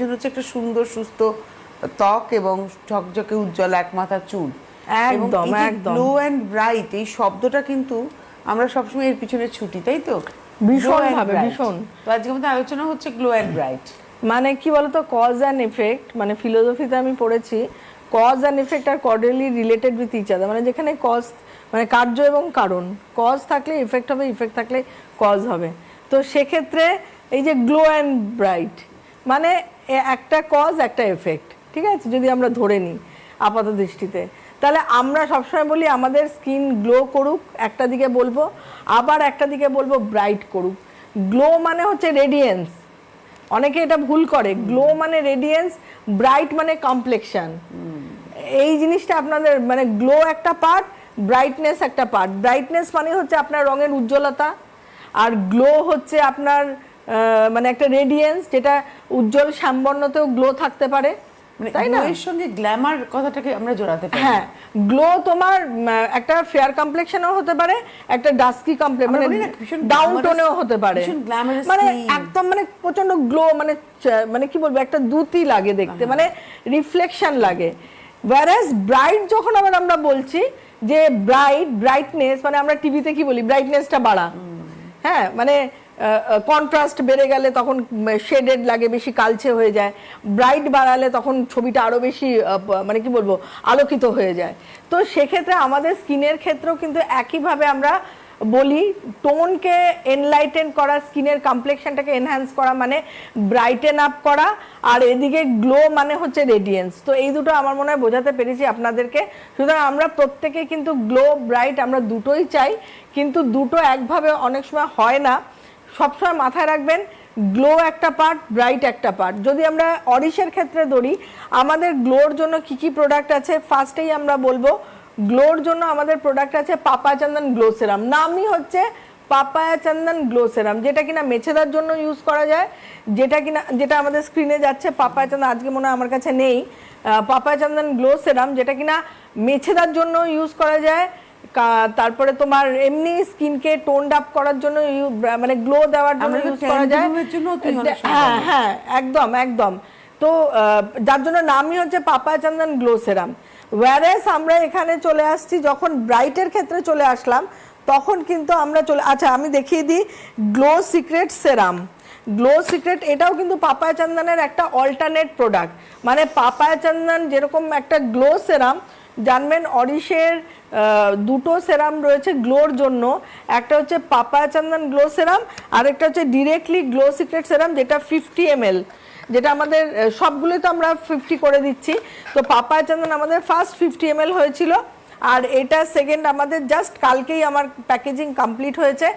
জন্য হচ্ছে একটা সুন্দর সুস্থ ত্বক এবং ঝকঝকে উজ্জ্বল এক মাথা চুল। একদম, একদম। গ্লো অ্যান্ড ব্রাইট এই শব্দটা কিন্তু আমরা সবসময় এর পিছনে ছুটি তাই তো? ভীষণ ভাবে, ভীষণ। তো আজকে আমাদের আলোচনা হচ্ছে গ্লো অ্যান্ড ব্রাইট মানে কি বলতো কজ অ্যান্ড এফেক্ট মানে ফিলোসফিতে আমি পড়েছি cause and effect R cordially related with each other মানে যেখানে কজ মানে কার্য এবং কারণ। কজ থাকলে ইফেক্ট হবে ইফেক্ট থাকলে কজ হবে। তো সেক্ষেত্রে এই যে গ্লো অ্যান্ড ব্রাইট মানে একটা কজ একটা এফেক্ট ঠিক আছে? যদি আমরা ধরে নিই আপাত দৃষ্টিতে। তাহলে আমরা সবসময় বলি, আমাদের স্কিন গ্লো করুক, একটা দিকে বলব, আবার একটা দিকে বলব ব্রাইট করুক। গ্লো মানে হচ্ছে রেডিয়েন্স অনেকে এটা ভুল করে। গ্লো মানে রেডিয়েন্স ব্রাইট মানে কমপ্লেকশন এই জিনিসটা আপনাদের মানে গ্লো একটা পার্ট ব্রাইটনেস একটা পার্ট ব্রাইটনেস মানে হচ্ছে আপনার রঙের উজ্জ্বলতা, আর গ্লো হচ্ছে আপনার মানে একটা রেডিয়েন্স যেটা উজ্জ্বল শ্যামবর্ণতেও গ্লো থাকতে পারে। মানে তাই না? এর সঙ্গে গ্ল্যামার কথাটাকে আমরা জোড়াতে পারি। হ্যাঁ গ্লো তোমার একটা ফেয়ার কমপ্লেকশনও হতে পারে একটা ডাস্কি কমপ্লেক্স মানে ডাউন টোনেও হতে পারে। মানে একদম মানে প্রচণ্ড গ্লো মানে মানে কি বলব একটা দুতি লাগে দেখতে মানে রিফ্লেকশন লাগে। ওয়ারাস ব্রাইট যখন আবার আমরা বলছি যে ব্রাইট ব্রাইটনেস মানে আমরা টিভিতে কি বলি ব্রাইটনেসটা বাড়া। হ্যাঁ মানে কন্ট্রাস্ট বেড়ে গেলে তখন শেডেড লাগে, বেশি কালচে হয়ে যায়। ব্রাইট বাড়ালে তখন ছবিটা আরও বেশি মানে কি বলব, আলোকিত হয়ে যায়। তো সেক্ষেত্রে আমাদের স্কিনের ক্ষেত্রেও কিন্তু একইভাবে আমরা বলি, টোনকে এনলাইটেন করা, স্কিনের কমপ্লেকশনটাকে এনহ্যান্স করা মানে ব্রাইটেন আপ করা, আর এদিকে গ্লো মানে হচ্ছে রেডিয়েন্স তো এই দুটো আমার মনে হয় বোঝাতে পেরেছি আপনাদেরকে। সুতরাং আমরা প্রত্যেকে কিন্তু গ্লো ব্রাইট আমরা দুটোই চাই, কিন্তু দুটো একভাবে অনেক সময় হয় না। সবসময় মাথায় রাখবেন গ্লো একটা পার্ট ব্রাইট একটা পার্ট যদি আমরা অরিশের ক্ষেত্রে ধরি, আমাদের গ্লোর জন্য কি কি প্রোডাক্ট আছে? ফার্স্টেই আমরা বলব গ্লোর জন্য আমাদের প্রোডাক্ট আছে পাপা চন্দন গ্লো সেরাম নামই হচ্ছে পাপায়া চন্দন গ্লো সেরাম যেটা কিনা মেছেদার জন্য ইউজ করা যায়, যেটা কিনা, যেটা আমাদের স্ক্রিনে যাচ্ছে পাপায়া চন্দন আজকে মনে হয় আমার কাছে নেই। পাপায়া চন্দন গ্লো সেরাম যেটা কিনা মেছেদার জন্য ইউজ করা যায় তারপরে তোমার এমনি স্কিনকে টোনড আপ করার জন্য মানে গ্লো দেওয়ার জন্য ইউজ করা যায়। হ্যাঁ হ্যাঁ একদম একদম। তো যার জন্য নামই হচ্ছে পাপা চন্দন গ্লো সেরাম। ওয়ারেস আমরা এখানে চলে আসছি যখন ব্রাইটের ক্ষেত্রে চলে আসলাম তখন কিন্তু আমরা চলে আচ্ছা আমি দেখিয়ে দিই glow secret serum. Glow secret এটাও কিন্তু পাপায়া চন্দনের একটা অল্টারনেট প্রোডাক্ট মানে পাপায়া চন্দন যেরকম একটা গ্লো সেরাম জানবেন অরিশের দুটো সেরাম রয়েছে গ্লোর জন্য। একটা হচ্ছে পাপায়া চন্দন গ্লো সেরাম আর একটা হচ্ছে ডিরেক্টলি গ্লো সিক্রেট সেরাম, যেটা ফিফটি এমএল যেটা আমাদের সবগুলোই তো আমরা ফিফটি করে দিচ্ছি। তো পাপায়া চন্দন আমাদের ফার্স্ট ফিফটি এমএল হয়েছিল, আর এটা সেকেন্ড আমাদের জাস্ট কালকেই আমার প্যাকেজিং কমপ্লিট হয়েছে।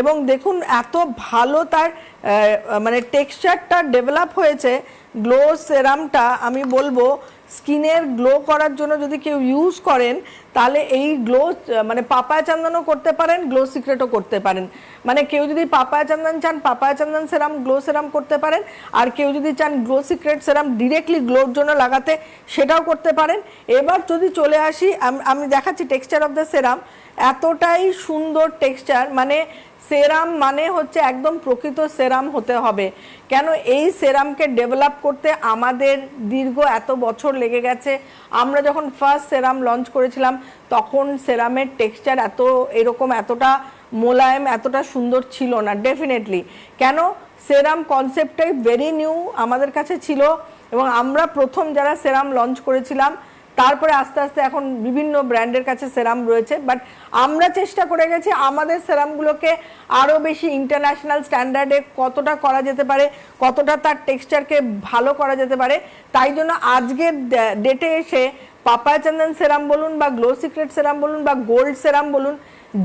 এবং দেখুন, এত ভালো তার মানে টেক্সচারটা ডেভেলপ হয়েছে গ্লো সেরামটা, আমি বলব স্কিনের গ্লো করার জন্য যদি কেউ ইউজ করেন, তাহলে এই গ্লো মানে পাপায়া চন্দনও করতে পারেন গ্লো সিক্রেটও করতে পারেন। মানে কেউ যদি পাপায়া চন্দন চান, পাপায়া চন্দন সেরাম গ্লো সেরাম করতে পারেন। আর কেউ যদি চান গ্লো সিক্রেট সেরাম ডিরেক্টলি গ্লোর জন্য লাগাতে, সেটাও করতে পারেন। এবার যদি চলে আসি, আম- দেখাচ্ছি টেক্সচার অফ দ্য সেরাম এতটাই সুন্দর টেক্সচার মানে সেরাম মানে হচ্ছে একদম প্রকৃত সেরাম হতে হবে। কেন এই সেরামকে ডেভেলপ করতে আমাদের দীর্ঘ এত বছর লেগে গেছে। আমরা যখন ফার্স্ট সেরাম লঞ্চ করেছিলাম, তখন সেরামের টেক্সচার এত এরকম এতটা মোলায়েম, এতটা সুন্দর ছিল না ডেফিনেটলি কেন? সেরাম কনসেপ্টটাই ভেরি নিউ আমাদের কাছে ছিল এবং আমরা প্রথম যারা সেরাম লঞ্চ করেছিলাম তারপরে আস্তে আস্তে এখন বিভিন্ন ব্র্যান্ডের কাছে সেরাম রয়েছে বাট আমরা চেষ্টা করে গেছি আমাদের সেরামগুলোকে আরও বেশি ইন্টারন্যাশনাল স্ট্যান্ডার্ডে কতটা করা যেতে পারে কতটা তার টেক্সচারকে ভালো করা যেতে পারে তাই জন্য আজকের ডেটে এসে পাপায়া চন্দন সেরাম বলুন বা গ্লো সিক্রেট সেরাম বলুন বা গোল্ড সেরাম বলুন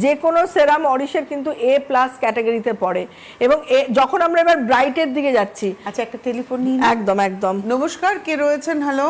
যে কোনো সেরাম অরিশের কিন্তু এ প্লাস ক্যাটাগরিতে পড়ে। এবং এ যখন আমরা এবার ব্রাইটের দিকে যাচ্ছি আচ্ছা একটা টেলিফোন নিয়ে একদম একদম। নমস্কার কে রয়েছেন? হ্যালো